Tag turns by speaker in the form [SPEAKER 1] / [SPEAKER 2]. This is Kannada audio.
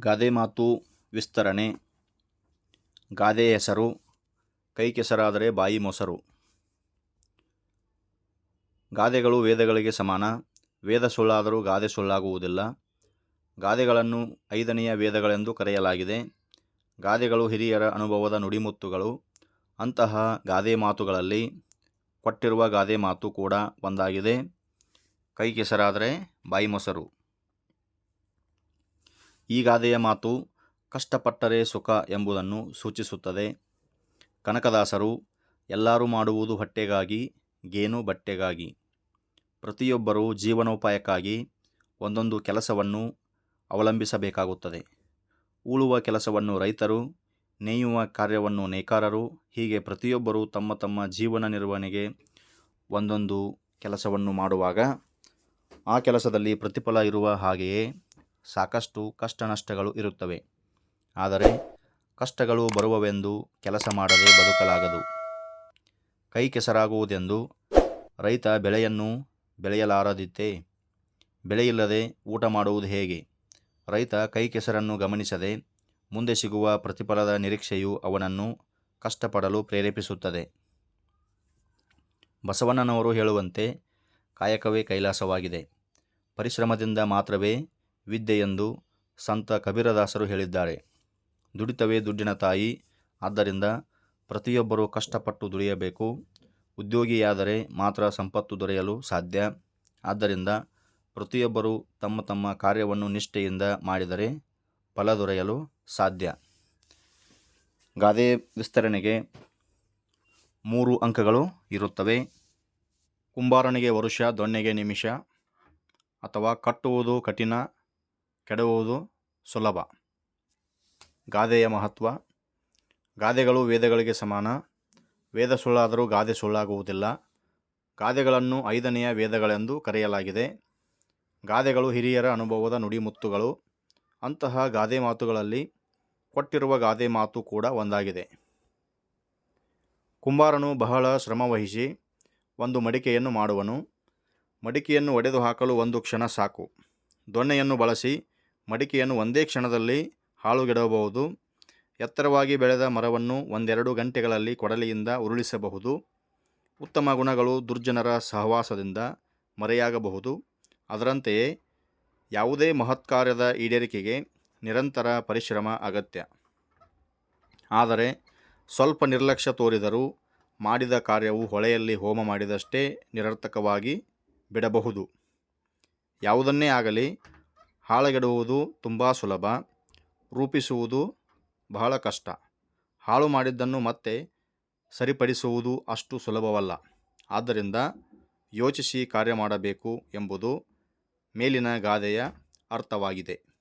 [SPEAKER 1] ಗಾದೆ ಮಾತು ವಿಸ್ತರಣೆ. ಗಾದೆ ಹೆಸರು, ಕೈ ಕೆಸರಾದರೆ ಬಾಯಿ ಮೊಸರು. ಗಾದೆಗಳು ವೇದಗಳಿಗೆ ಸಮಾನ. ವೇದ ಸುಳ್ಳಾದರೂ ಗಾದೆ ಸುಳ್ಳಾಗುವುದಿಲ್ಲ. ಗಾದೆಗಳನ್ನು ಐದನೆಯ ವೇದಗಳೆಂದು ಕರೆಯಲಾಗಿದೆ. ಗಾದೆಗಳು ಹಿರಿಯರ ಅನುಭವದ ನುಡಿಮುತ್ತುಗಳು. ಅಂತಹ ಗಾದೆ ಮಾತುಗಳಲ್ಲಿ ಕೊಟ್ಟಿರುವ ಗಾದೆ ಮಾತು ಕೂಡ ಒಂದಾಗಿದೆ. ಕೈ ಕೆಸರಾದರೆ ಬಾಯಿ ಮೊಸರು. ಈ ಗಾದೆಯ ಮಾತು ಕಷ್ಟಪಟ್ಟರೆ ಸುಖ ಎಂಬುದನ್ನು ಸೂಚಿಸುತ್ತದೆ. ಕನಕದಾಸರು, ಎಲ್ಲರೂ ಮಾಡುವುದು ಹೊಟ್ಟೆಗಾಗಿ ಗೇನು ಬಟ್ಟೆಗಾಗಿ. ಪ್ರತಿಯೊಬ್ಬರೂ ಜೀವನೋಪಾಯಕ್ಕಾಗಿ ಒಂದೊಂದು ಕೆಲಸವನ್ನು ಅವಲಂಬಿಸಬೇಕಾಗುತ್ತದೆ. ಉಳುವ ಕೆಲಸವನ್ನು ರೈತರು, ನೇಯುವ ಕಾರ್ಯವನ್ನು ನೇಕಾರರು, ಹೀಗೆ ಪ್ರತಿಯೊಬ್ಬರೂ ತಮ್ಮ ತಮ್ಮ ಜೀವನ ನಿರ್ವಹಣೆಗೆ ಒಂದೊಂದು ಕೆಲಸವನ್ನು ಮಾಡುವಾಗ ಆ ಕೆಲಸದಲ್ಲಿ ಪ್ರತಿಫಲ ಇರುವ ಹಾಗೆಯೇ ಸಾಕಷ್ಟು ಕಷ್ಟ ನಷ್ಟಗಳು ಇರುತ್ತವೆ. ಆದರೆ ಕಷ್ಟಗಳು ಬರುವವೆಂದು ಕೆಲಸ ಮಾಡದೆ ಬದುಕಲಾಗದು. ಕೈ ಕೆಸರಾಗುವುದೆಂದು ರೈತ ಬೆಳೆಯನ್ನು ಬೆಳೆಯಲಾರದಿತ್ತೇ. ಬೆಳೆಯಿಲ್ಲದೆ ಊಟ ಮಾಡುವುದು ಹೇಗೆ? ರೈತ ಕೈ ಕೆಸರನ್ನು ಗಮನಿಸದೆ ಮುಂದೆ ಸಿಗುವ ಪ್ರತಿಫಲದ ನಿರೀಕ್ಷೆಯು ಅವನನ್ನು ಕಷ್ಟಪಡಲು ಪ್ರೇರೇಪಿಸುತ್ತದೆ. ಬಸವಣ್ಣನವರು ಹೇಳುವಂತೆ ಕಾಯಕವೇ ಕೈಲಾಸವಾಗಿದೆ. ಪರಿಶ್ರಮದಿಂದ ಮಾತ್ರವೇ ವಿದ್ಯೆ ಎಂದು ಸಂತ ಕಬೀರದಾಸರು ಹೇಳಿದ್ದಾರೆ. ದುಡಿತವೇ ದುಡ್ಡಿನ ತಾಯಿ. ಆದ್ದರಿಂದ ಪ್ರತಿಯೊಬ್ಬರೂ ಕಷ್ಟಪಟ್ಟು ದುಡಿಯಬೇಕು. ಉದ್ಯೋಗಿಯಾದರೆ ಮಾತ್ರ ಸಂಪತ್ತು ದೊರೆಯಲು ಸಾಧ್ಯ. ಆದ್ದರಿಂದ ಪ್ರತಿಯೊಬ್ಬರೂ ತಮ್ಮ ತಮ್ಮ ಕಾರ್ಯವನ್ನು ನಿಷ್ಠೆಯಿಂದ ಮಾಡಿದರೆ ಫಲ ದೊರೆಯಲು ಸಾಧ್ಯ. ಗಾದೆ ವಿಸ್ತರಣೆಗೆ ಮೂರು ಅಂಕಗಳು ಇರುತ್ತವೆ. ಕುಂಬಾರನಿಗೆ ವರುಷ, ದೊಣ್ಣೆಗೆ ನಿಮಿಷ ಅಥವಾ ಕಟ್ಟುವುದು ಕಠಿಣ. ಕೆಡವುವುದು ಸುಲಭ. ಗಾದೆಯ ಮಹತ್ವ. ಗಾದೆಗಳು ವೇದಗಳಿಗೆ ಸಮಾನ. ವೇದ ಸುಳ್ಳಾದರೂ ಗಾದೆ ಸುಳ್ಳಾಗುವುದಿಲ್ಲ. ಗಾದೆಗಳನ್ನು ಐದನೆಯ ವೇದಗಳೆಂದು ಕರೆಯಲಾಗಿದೆ. ಗಾದೆಗಳು ಹಿರಿಯರ ಅನುಭವದ ನುಡಿಮುತ್ತುಗಳು. ಅಂತಹ ಗಾದೆ ಮಾತುಗಳಲ್ಲಿ ಕೊಟ್ಟಿರುವ ಗಾದೆ ಮಾತು ಕೂಡ ಒಂದಾಗಿದೆ. ಕುಂಬಾರನು ಬಹಳ ಶ್ರಮವಹಿಸಿ ಒಂದು ಮಡಿಕೆಯನ್ನು ಮಾಡುವನು. ಮಡಿಕೆಯನ್ನು ಒಡೆದು ಹಾಕಲು ಒಂದು ಕ್ಷಣ ಸಾಕು. ದೊಣ್ಣೆಯನ್ನು ಬಳಸಿ ಮಡಿಕೆಯನ್ನು ಒಂದೇ ಕ್ಷಣದಲ್ಲಿ ಹಾಳುಗೆಡಬಹುದು ಎತ್ತರವಾಗಿ ಬೆಳೆದ ಮರವನ್ನು ಒಂದೆರಡು ಗಂಟೆಗಳಲ್ಲಿ ಕೊಡಲಿಯಿಂದ ಉರುಳಿಸಬಹುದು. ಉತ್ತಮ ಗುಣಗಳು ದುರ್ಜನರ ಸಹವಾಸದಿಂದ ಮರೆಯಾಗಬಹುದು. ಅದರಂತೆಯೇ ಯಾವುದೇ ಮಹತ್ಕಾರ್ಯದ ಈಡೇರಿಕೆಗೆ ನಿರಂತರ ಪರಿಶ್ರಮ ಅಗತ್ಯ. ಆದರೆ ಸ್ವಲ್ಪ ನಿರ್ಲಕ್ಷ್ಯ ತೋರಿದರೂ ಮಾಡಿದ ಕಾರ್ಯವು ಹೊಳೆಯಲ್ಲಿ ಹೋಮ ಮಾಡಿದಷ್ಟೇ ನಿರರ್ಥಕವಾಗಿ ಬಿಡಬಹುದು. ಯಾವುದನ್ನೇ ಆಗಲಿ ಹಾಳುಗೆಡುವುದು ತುಂಬ ಸುಲಭ, ರೂಪಿಸುವುದು ಬಹಳ ಕಷ್ಟ. ಹಾಳು ಮಾಡಿದ್ದನ್ನು ಮತ್ತೆ ಸರಿಪಡಿಸುವುದು ಅಷ್ಟು ಸುಲಭವಲ್ಲ. ಆದ್ದರಿಂದ ಯೋಚಿಸಿ ಕಾರ್ಯ ಮಾಡಬೇಕು ಎಂಬುದು ಮೇಲಿನ ಗಾದೆಯ ಅರ್ಥವಾಗಿದೆ.